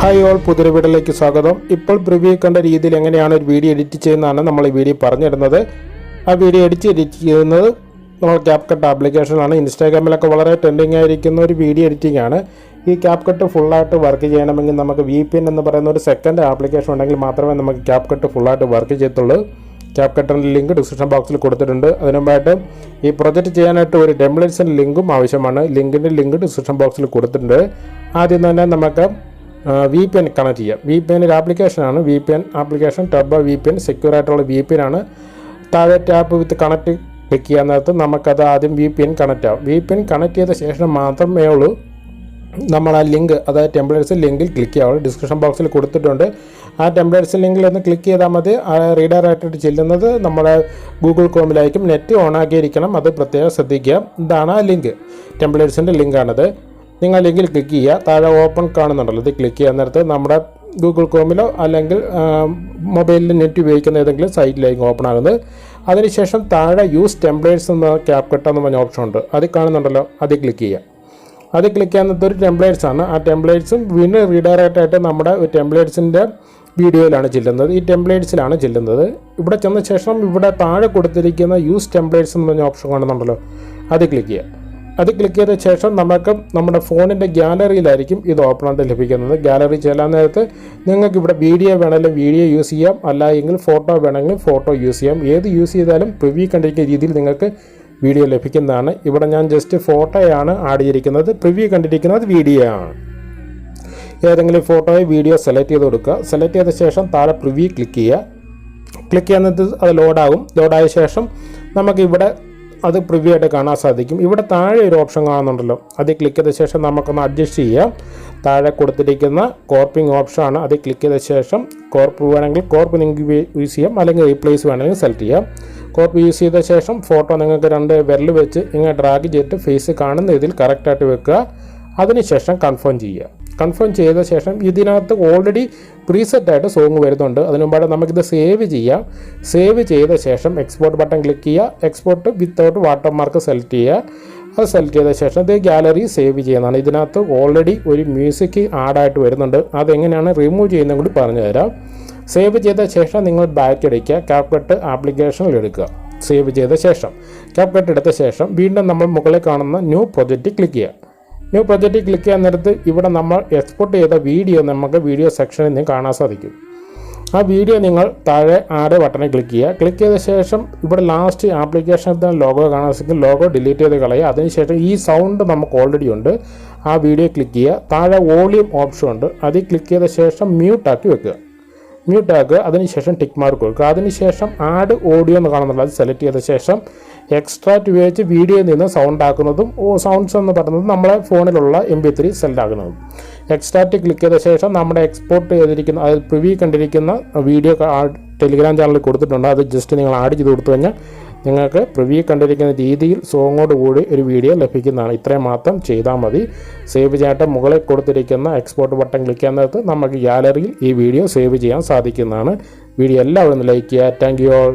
Hi all പുതിയൊരു വീഡിയോയിലേക്ക് സ്വാഗതം. ഇപ്പോൾ പ്രിവ്യൂ കണ്ട രീതിയിൽ എങ്ങനെയാണ് ഒരു വീഡിയോ എഡിറ്റ് ചെയ്യുന്നതാണ് നമ്മൾ ഈ വീഡിയോ പറഞ്ഞിരുന്നത്. ആ വീഡിയോ എഡിറ്റ് എഡിറ്റ് ചെയ്യുന്നത് നമ്മൾ ക്യാപ് കട്ട് ആപ്ലിക്കേഷനാണ് ഇൻസ്റ്റാഗ്രാമിലൊക്കെ വളരെ ട്രെൻഡിങ് ആയിരിക്കുന്ന ഒരു വീഡിയോ എഡിറ്റിംഗ് ആണ്. ഈ ക്യാപ് കട്ട് ഫുള്ളായിട്ട് വർക്ക് ചെയ്യണമെങ്കിൽ നമുക്ക് വി പി എൻ എന്ന് പറയുന്ന ഒരു സെക്കൻഡ് ആപ്ലിക്കേഷൻ ഉണ്ടെങ്കിൽ മാത്രമേ നമുക്ക് ക്യാപ് കട്ട് ഫുള്ളായിട്ട് വർക്ക് ചെയ്യത്തുള്ളൂ. ക്യാപ് കട്ടറിന്റെ ലിങ്ക് ഡിസ്ക്രിപ്ഷൻ ബോക്സിൽ കൊടുത്തിട്ടുണ്ട്. അതിനുമായിട്ട് ഈ പ്രൊജക്റ്റ് ചെയ്യാനായിട്ട് ഒരു ഡെംപ്ലേറ്റ്സിന്റെ ലിങ്കും ആവശ്യമാണ്. ലിങ്കിന്റെ ലിങ്ക് ഡിസ്ക്രിപ്ഷൻ ബോക്സിൽ കൊടുത്തിട്ടുണ്ട്. ആദ്യം തന്നെ നമുക്ക് വി പി എൻ കണക്ട് ചെയ്യാം. വി പി എൻ ഒരു ആപ്ലിക്കേഷനാണ് V P N application tab V P N secure ആയിട്ടുള്ള വി പി എൻ ആണ്. താഴെ ടാപ്പ് വിത്ത് കണക്ട് ക്ലിക്ക് ചെയ്യാൻ നേരത്ത് നമുക്കത് ആദ്യം വി പി എൻ കണക്റ്റ് ആവും. വി പി എൻ കണക്ട് ചെയ്ത ശേഷം മാത്രമേ ഉള്ളൂ. നമ്മൾ ആ ലിങ്ക് അതായത് ടെംപ്ലേറ്റ്സ് ലിങ്കിൽ ക്ലിക്ക് ചെയ്യാവുള്ളൂ. ഡിസ്ക്രിപ്ഷൻ ബോക്സിൽ കൊടുത്തിട്ടുണ്ട്. ആ ടെംപ്ലേറ്റ്സ് ലിങ്കിൽ ഒന്ന് ക്ലിക്ക് ചെയ്താൽ മതി. ആ റീഡർ ആയിട്ട് ചെല്ലുന്നത് നമ്മുടെ ഗൂഗിൾ കോമിലായിരിക്കും നെറ്റ് ഓൺ ആക്കിയിരിക്കണം. അത് പ്രത്യേകം ശ്രദ്ധിക്കുക. ഇതാണ് ആ ലിങ്ക് ടെംപ്ലേറ്റ്സിന്റെ ലിങ്കാണത് നിങ്ങൾ ലിങ്കിൽ ക്ലിക്ക് ചെയ്യുക. താഴെ ഓപ്പൺ കാണുന്നുണ്ടല്ലോ. ഇത് ക്ലിക്ക് ചെയ്യാൻ നേരത്ത് നമ്മുടെ ഗൂഗിൾ ക്രോമിലോ അല്ലെങ്കിൽ മൊബൈലിൽ നെറ്റ് ഉപയോഗിക്കുന്ന ഏതെങ്കിലും സൈറ്റിലായിരിക്കും ഓപ്പൺ ആകുന്നത്. അതിനുശേഷം താഴെ യൂസ് ടെംപ്ലേറ്റ്സ് എന്ന ക്യാപ് കട്ട് എന്ന് പറഞ്ഞ ഓപ്ഷൻ ഉണ്ട്. അത് കാണുന്നുണ്ടല്ലോ. അത് ക്ലിക്ക് ചെയ്യുക. അത് ക്ലിക്ക് ചെയ്യുന്നത് ഒരു ടെംപ്ലേറ്റ്സ് ആണ്. ആ ടെംപ്ലേറ്റ്സും വീണ്ടും റീഡയറക്റ്റ് ആയിട്ട് നമ്മുടെ ഒരു ടെംപ്ലേറ്റ്സിന്റെ വീഡിയോയിലാണ് ചെല്ലുന്നത്. ഈ ടെംപ്ലേറ്റ്സിലാണ് ചെല്ലുന്നത്. ഇവിടെ ചെന്ന ശേഷം ഇവിടെ താഴെ കൊടുത്തിരിക്കുന്ന യൂസ് ടെംപ്ലേറ്റ്സ് എന്ന് പറഞ്ഞ ഓപ്ഷൻ കാണുന്നുണ്ടല്ലോ. അത് ക്ലിക്ക് ചെയ്യുക. അത് ക്ലിക്ക് ചെയ്ത ശേഷം നമുക്ക് നമ്മുടെ ഫോണിന്റെ ഗ്യാലറിയിലായിരിക്കും ഇത് ഓപ്പൺ ആയിട്ട് ലഭിക്കുന്നത്. ഗ്യാലറി ചെല്ലാൻ നേരത്ത് നിങ്ങൾക്ക് ഇവിടെ വീഡിയോ വേണമെങ്കിലും വീഡിയോ യൂസ് ചെയ്യാം. അല്ല എങ്കിൽ ഫോട്ടോ വേണമെങ്കിൽ ഫോട്ടോ യൂസ് ചെയ്യാം. ഏത് യൂസ് ചെയ്താലും പ്രിവ്യൂ കണ്ടിരിക്കുന്ന രീതിയിൽ നിങ്ങൾക്ക് വീഡിയോ ലഭിക്കുന്നതാണ്. ഇവിടെ ഞാൻ ജസ്റ്റ് ഫോട്ടോയാണ് ആഡ് ചെയ്തിരിക്കുന്നത്. പ്രിവ്യൂ കണ്ടിരിക്കുന്നത് വീഡിയോ ആണ്. ഏതെങ്കിലും ഫോട്ടോയോ വീഡിയോ സെലക്ട് ചെയ്ത് കൊടുക്കുക. സെലക്ട് ചെയ്ത ശേഷം താഴെ പ്രിവ്യൂ ക്ലിക്ക് ചെയ്യുക. ക്ലിക്ക് ചെയ്യുന്നത് അത് ലോഡാകും ലോഡായ ശേഷം നമുക്ക് ഇവിടെ അത് പ്രിവ്യൂ ആയിട്ട് കാണാൻ സാധിക്കും. ഇവിടെ താഴെ ഒരു ഓപ്ഷൻ കാണുന്നുണ്ടല്ലോ. അത് ക്ലിക്ക് ചെയ്ത ശേഷം നമുക്കൊന്ന് അഡ്ജസ്റ്റ് ചെയ്യാം. താഴെ കൊടുത്തിരിക്കുന്ന കോർപ്പിംഗ് ഓപ്ഷനാണ് അത് ക്ലിക്ക് ചെയ്ത ശേഷം കോർപ്പ് വേണമെങ്കിൽ കോർപ്പ് നിങ്ങൾക്ക് യൂസ് ചെയ്യാം. അല്ലെങ്കിൽ റീപ്ലേസ് വേണമെങ്കിൽ സെലക്ട് ചെയ്യാം. കോർപ്പ് യൂസ് ചെയ്ത ശേഷം ഫോട്ടോ നിങ്ങൾക്ക് രണ്ട് വിരൽ വെച്ച് ഇങ്ങനെ ഡ്രാഗ് ചെയ്തിട്ട് ഫേസ് കാണുന്ന രീതിയിൽ കറക്റ്റായിട്ട് വെക്കുക. അതിനുശേഷം കൺഫേം ചെയ്യുക. കൺഫേം ചെയ്ത ശേഷം ഇതിനകത്ത് ഓൾറെഡി പ്രീസെറ്റ് ആയിട്ട് സോങ് വരുന്നുണ്ട്. അതിനു മുമ്പായിട്ട് നമുക്കിത് സേവ് ചെയ്യാം. സേവ് ചെയ്ത ശേഷം എക്സ്പോർട്ട് ബട്ടൺ ക്ലിക്ക് ചെയ്യുക. എക്സ്പോർട്ട് വിത്തൗട്ട് വാട്ടർമാർക്ക് സെലക്ട് ചെയ്യുക. അത് സെലക്ട് ചെയ്ത ശേഷം ഇത് ഗാലറി സേവ് ചെയ്യുന്നതാണ്. ഇതിനകത്ത് ഓൾറെഡി ഒരു മ്യൂസിക് ആഡായിട്ട് വരുന്നുണ്ട്. അതെങ്ങനെയാണ് റിമൂവ് ചെയ്യുന്നത് കൂടി പറഞ്ഞു തരാം. സേവ് ചെയ്ത ശേഷം നിങ്ങൾ ബാക്ക് അടിക്കുക. ക്യാപ്കട്ട് ആപ്ലിക്കേഷനിൽ എടുക്കുക. സേവ് ചെയ്ത ശേഷം. ക്യാപ്കട്ട് എടുത്ത ശേഷം വീണ്ടും നമ്മൾ മുകളിൽ കാണുന്ന ന്യൂ പ്രൊജക്റ്റ് ക്ലിക്ക് ചെയ്യുക. ന്യൂ പ്രൊജക്റ്റ് ക്ലിക്ക് ചെയ്യാൻ നേരത്ത് ഇവിടെ നമ്മൾ എക്സ്പോർട്ട് ചെയ്ത വീഡിയോ നമുക്ക് വീഡിയോ സെക്ഷനിൽ നിന്ന് കാണാൻ സാധിക്കും. ആ വീഡിയോ നിങ്ങൾ താഴെ ആഡ് ബട്ടണിൽ ക്ലിക്ക് ചെയ്യുക. ക്ലിക്ക് ചെയ്ത ശേഷം ഇവിടെ ലാസ്റ്റ് ആപ്ലിക്കേഷനത്തെ ലോഗോ കാണാൻ സാധിക്കും. ലോഗോ ഡിലീറ്റ് ചെയ്ത് കളയുക. അതിനുശേഷം ഈ സൗണ്ട് നമുക്ക് ഓൾറെഡി ഉണ്ട്. ആ വീഡിയോ ക്ലിക്ക് ചെയ്യുക. താഴെ വോളിയം ഓപ്ഷൻ ഉണ്ട്. അതിൽ ക്ലിക്ക് ചെയ്ത ശേഷം മ്യൂട്ടാക്കി വെക്കുക. മ്യൂട്ട് ആക്കുക അതിനുശേഷം ടിക്ക് മാർക്ക് കൊടുക്കുക. അതിനുശേഷം ആഡ് ഓഡിയോ എന്ന് കാണുന്നുണ്ട്. അത് സെലക്ട് ചെയ്ത ശേഷം എക്സ്ട്രാക്ട് ഉപയോഗിച്ച് വീഡിയോയിൽ നിന്ന് സൗണ്ട് ആക്കുന്നതും സൗണ്ട്സ് എന്ന് പറയുന്നത് നമ്മളെ ഫോണിലുള്ള എം ബി ത്രീ സെലക്ട് ആക്കുന്നതും. എക്സ്ട്രാക്ട് ക്ലിക്ക് ചെയ്ത ശേഷം നമ്മുടെ എക്സ്പോർട്ട് ചെയ്തിരിക്കുന്ന അതായത് പ്രിവ്യൂ കണ്ടിരിക്കുന്ന വീഡിയോ ടെലിഗ്രാം ചാനലിൽ കൊടുത്തിട്ടുണ്ട്. അത് ജസ്റ്റ് നിങ്ങൾ ആഡ് ചെയ്ത് കൊടുത്തു കഴിഞ്ഞാൽ നിങ്ങൾക്ക് പ്രിവ്യൂ കണ്ടിരിക്കുന്ന രീതിയിൽ സോങ്ങോട് കൂടി ഒരു വീഡിയോ ലഭിക്കുന്നതാണ്. ഇത്രയും മാത്രം ചെയ്താൽ മതി. സേവ് ചെയ്യാട്ട് മുകളിൽ കൊടുത്തിരിക്കുന്ന എക്സ്പോർട്ട് ബട്ടൺ ക്ലിക്ക് നേരത്ത് നമുക്ക് ഗാലറിയിൽ ഈ വീഡിയോ സേവ് ചെയ്യാൻ സാധിക്കുന്നതാണ്. വീഡിയോ എല്ലാവരും ലൈക്ക് ചെയ്യുക. Thank you all